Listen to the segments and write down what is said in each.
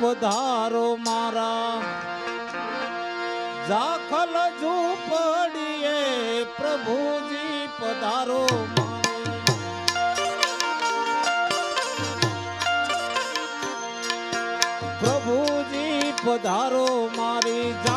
પધારો મારા. જાખલ ઝૂંપડીએ પ્રભુજી પધારો પ્રભુજી પધારો મારી.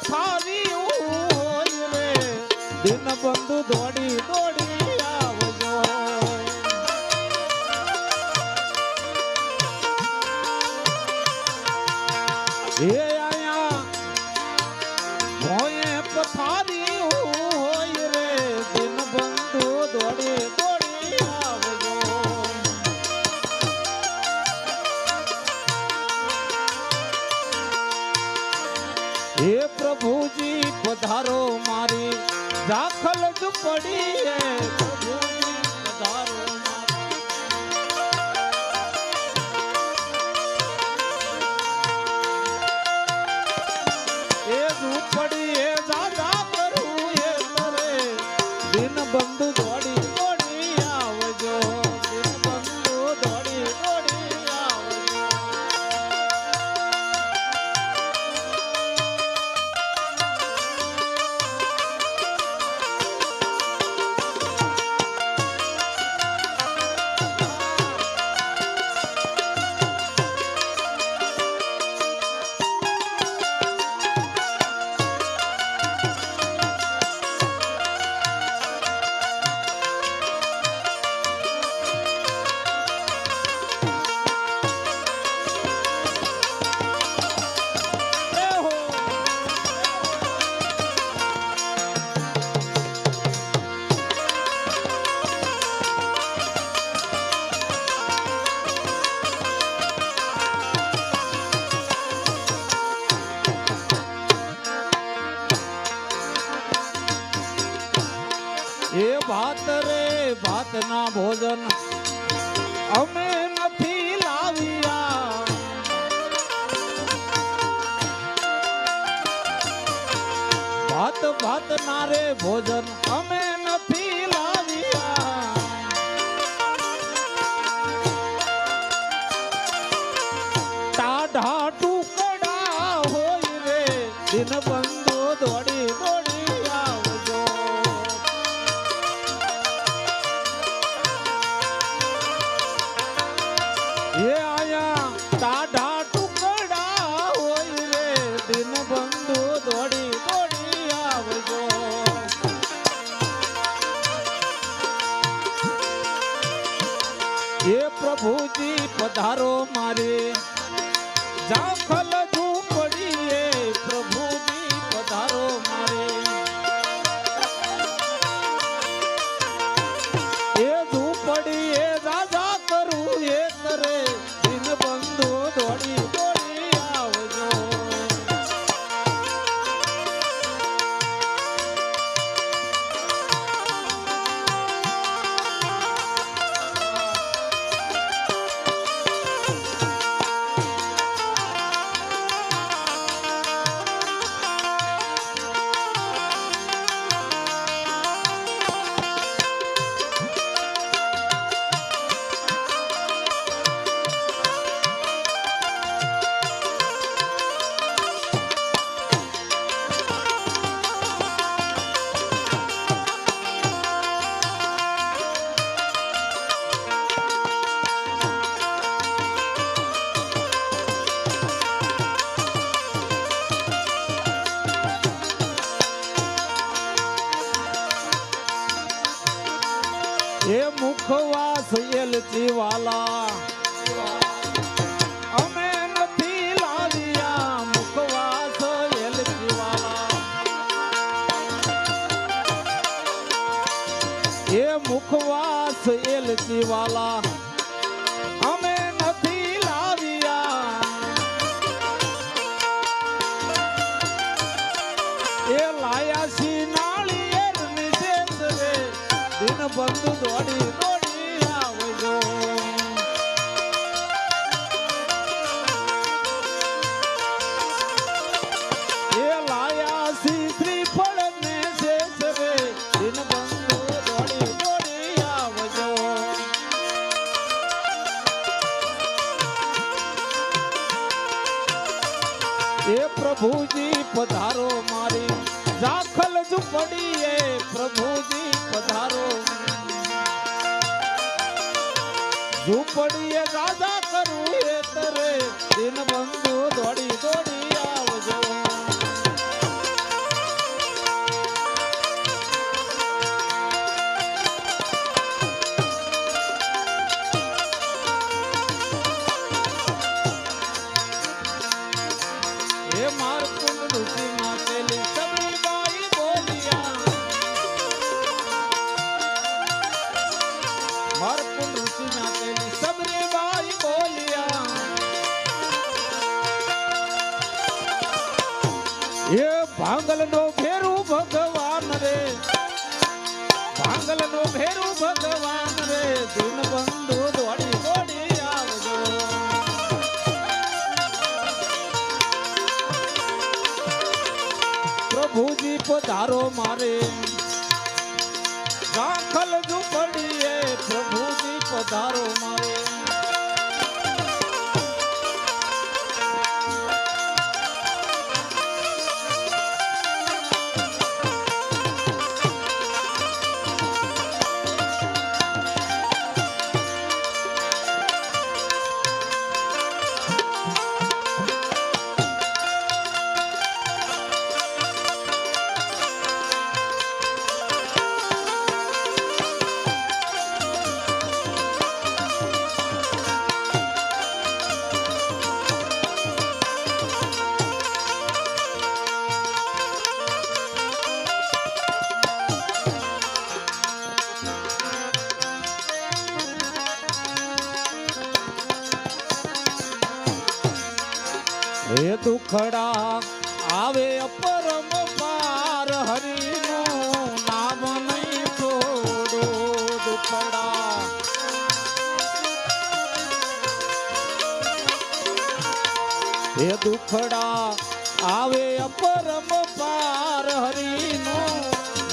પથારી દિન બંધુ ધોળે ದಿನ ಬಂದು ನೋಡಿ ભોજન તારો મારે. જાફલ સૈયલ જીવાલા અમે નથી લાવ્યા મુકવા સૈયલ જીવાલા એ મુખવા સૈયલ જીવાલા અમે નથી લાવ્યા એ લાયા સી નાળિયેર નિશેષ રે દિન બંધુ દોડી એ પ્રભુજી, પધારો મારી. જાખલ ઝુંપડી એ પ્રભુજી, પધારો. ઝુંપડીએ રાજા કરું એ તરે. દિન બંધુ દોડી દોડી આવજો. ભાંગલ નો ભેરું ભગવાન રે. ભાંગલ નો ભેરું ભગવાન રે. દિન બંધુ દોડી દોડી આવજો. પ્રભુજી પધારો મારે. દાખલ ઝુંપડીએ પ્રભુજી પધારો મારે. હે દુખડા આવે અપરમ પાર હરિનું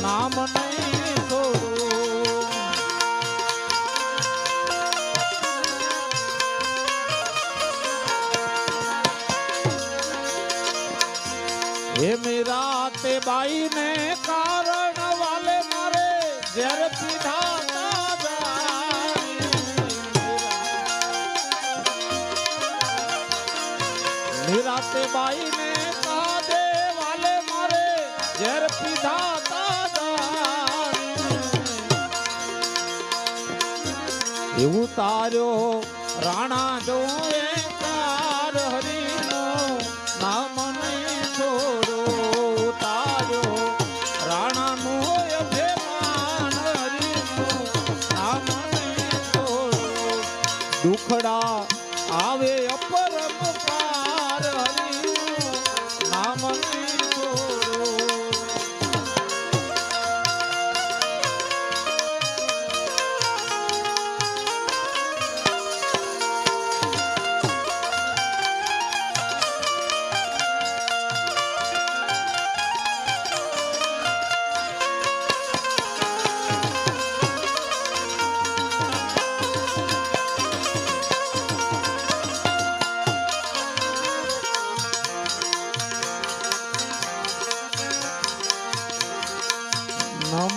નામ નહીં છોડો. હે મીરા તે બાઈ ને કારણ વાલે મારે, જ્યારે પીધા તે બાઈ ને કાદે વાલે મારે ઝેર પીધા એવું તાર્યો રાણા જો તાર હરીનો નામ નહીં છોડો તાર્યો રાણાનો અભિમાન હરીનો નામ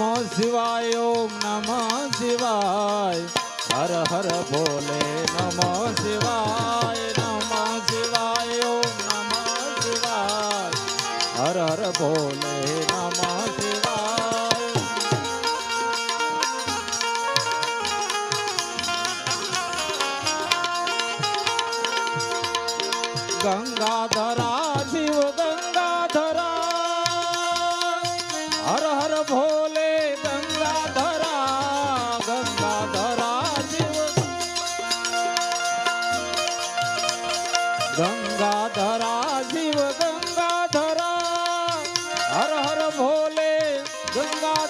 નમઃ શિવાય, ઓમ નમઃ શિવાય. હર હર ભોલે નમો શિવાય, નમઃ શિવાય, ઓમ નમઃ શિવાય. હર હર ભોલે નમઃ શિવાય. ગંગાધરા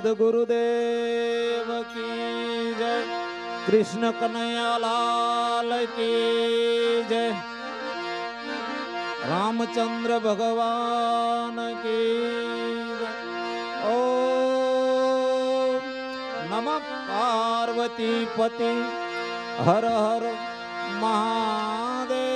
સદગુરુદેવ કી જય કૃષ્ણ કનૈયાલાલ કી જય રામચંદ્ર ભગવાન કી ઓ નમ પાર્વતી પતિ હર હર મહાદેવ